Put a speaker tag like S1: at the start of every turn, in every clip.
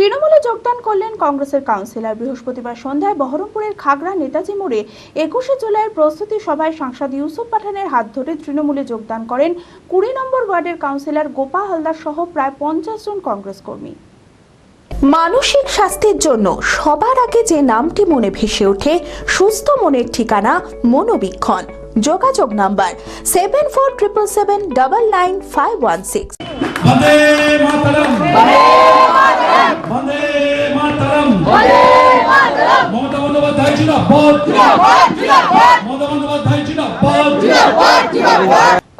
S1: তৃণমূলে যোগদান করলেন কংগ্রেসের কাউন্সিলর। বৃহস্পতিবার সন্ধ্যায় বহরমপুরের খাগড়া নেতাজি মোড়ে একুশে জুলাইয়ের প্রস্তুতি সভায় সাংসদ ইউসুফ পাঠানের হাত ধরে তৃণমূলে যোগদান করেন কুড়ি নম্বর ওয়ার্ডের কাউন্সিলর গোপা হালদার সহ প্রায় পঞ্চাশ জন কংগ্রেস কর্মী
S2: মানসিক স্বাস্থ্যের জন্য সবার আগে যে নামটি মনে ভেসে ওঠে সুস্থ মনের ঠিকানা মনোবীক্ষণ। যোগাযোগ number seven four triple seven double nine five one six.
S3: Mamata Bandyopadhyay জিন্দাবাদ। মমতা বন্দ্যোপাধ্যায় জিন্দাবাদ।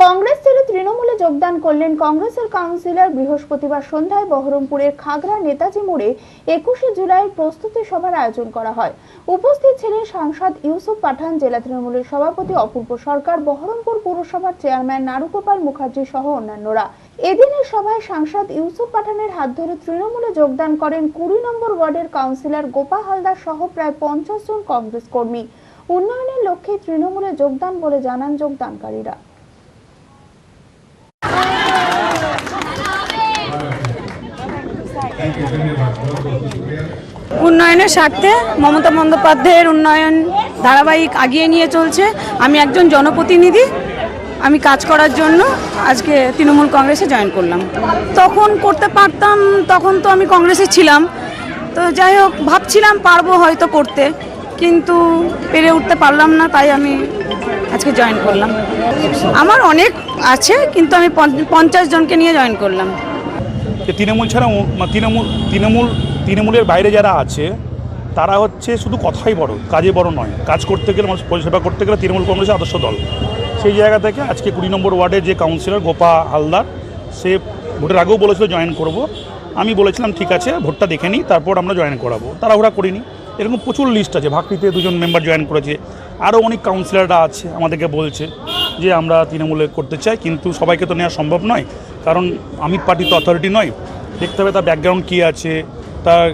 S1: কংগ্রেস ছিল তৃণমূলে যোগদান করলেন কংগ্রেসের কাউন্সিলর বৃহস্পতিবার সন্ধ্যায় বহরমপুরের খাগড়া নেতাজি মোড়ে একুশে জুলাই প্রস্তুতি সভার আয়োজন করা হয়। উপস্থিত ছিলেন সাংসদ ইউসুফ পাঠান, জেলা তৃণমূলের সভাপতি অপূর্ব সরকার, বহরমপুর পুরসভার চেয়ারম্যান নারুগোপাল মুখার্জি সহ অন্যান্যরা। এদিনের সভায় সাংসদ ইউসুফ পাঠানের হাত ধরে তৃণমূলে যোগদান করেন কুড়ি নম্বর ওয়ার্ডের কাউন্সিলর গোপা হালদার সহ প্রায় পঞ্চাশ জন কংগ্রেস কর্মী। উন্নয়নের লক্ষ্যে তৃণমূলে যোগদান বলে জানান যোগদানকারীরা।
S4: উন্নয়নের স্বার্থে মমতা বন্দ্যোপাধ্যায়ের উন্নয়ন ধারাবাহিক আগিয়ে নিয়ে চলছে। আমি একজন জনপ্রতিনিধি। আমি কাজ করার জন্য আজকে তৃণমূল কংগ্রেসে জয়েন করলাম। তখন করতে পারতাম, তখন তো আমি কংগ্রেসে ছিলাম। তো যাই হোক, ভাবছিলাম পারব হয়তো করতে, কিন্তু পেরে উঠতে পারলাম না, তাই আমি আজকে জয়েন করলাম। আমার অনেক আছে, কিন্তু আমি পঞ্চ- পঞ্চাশ জনকে নিয়ে জয়েন করলাম।
S5: যে তৃণমূল ছাড়া তৃণমূল তৃণমূল, তৃণমূলের বাইরে যারা আছে, তারা হচ্ছে শুধু কথাই বড়, কাজে বড় নয়। কাজ করতে গেলে, মানুষ পরিষেবা করতে গেলে তৃণমূল কংগ্রেসের আদর্শ দল। সেই জায়গা থেকে আজকে কুড়ি নম্বর ওয়ার্ডের যে কাউন্সিলর গোপা হালদার, সে ভোটের আগেও বলেছিল জয়েন করব। আমি বলেছিলাম, ঠিক আছে, ভোটটা দেখে নিই তারপর আমরা জয়েন করাবো। তাড়াহুড়া করিনি। এরকম প্রচুর লিস্ট আছে, ভাকরিতে দুজন মেম্বার জয়েন করেছে। আরও অনেক কাউন্সিলররা আছে আমাদেরকে বলছে যে, আমরা তৃণমূলে করতে চাই, কিন্তু সবাইকে তো নেওয়া সম্ভব নয়। কারণ আমি পার্টি তো অথরিটি নয় দেখতে হবে তার ব্যাকগ্রাউন্ড কী আছে, তার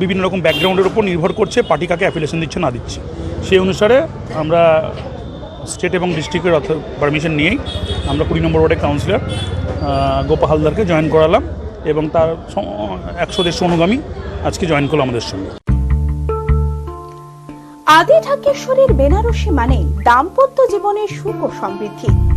S5: বিভিন্ন রকম ব্যাকগ্রাউন্ডের উপর নির্ভর করছে পার্টি কাকে অ্যাফিলিয়েশন দিচ্ছে, না দিচ্ছে। সেই অনুসারে আমরা স্টেট এবং ডিস্ট্রিক্টের পারমিশন নিয়েই আমরা কুড়ি নম্বর ওয়ার্ডের কাউন্সিলর গোপা হালদারকে জয়েন করালাম এবং তার একশো দেড়শো অনুগামী আজকে জয়েন করল আমাদের সঙ্গে।
S2: আদি ঢাকেশ্বরীর বেনারসি মানে দাম্পত্য জীবনের সুখ ও সমৃদ্ধি।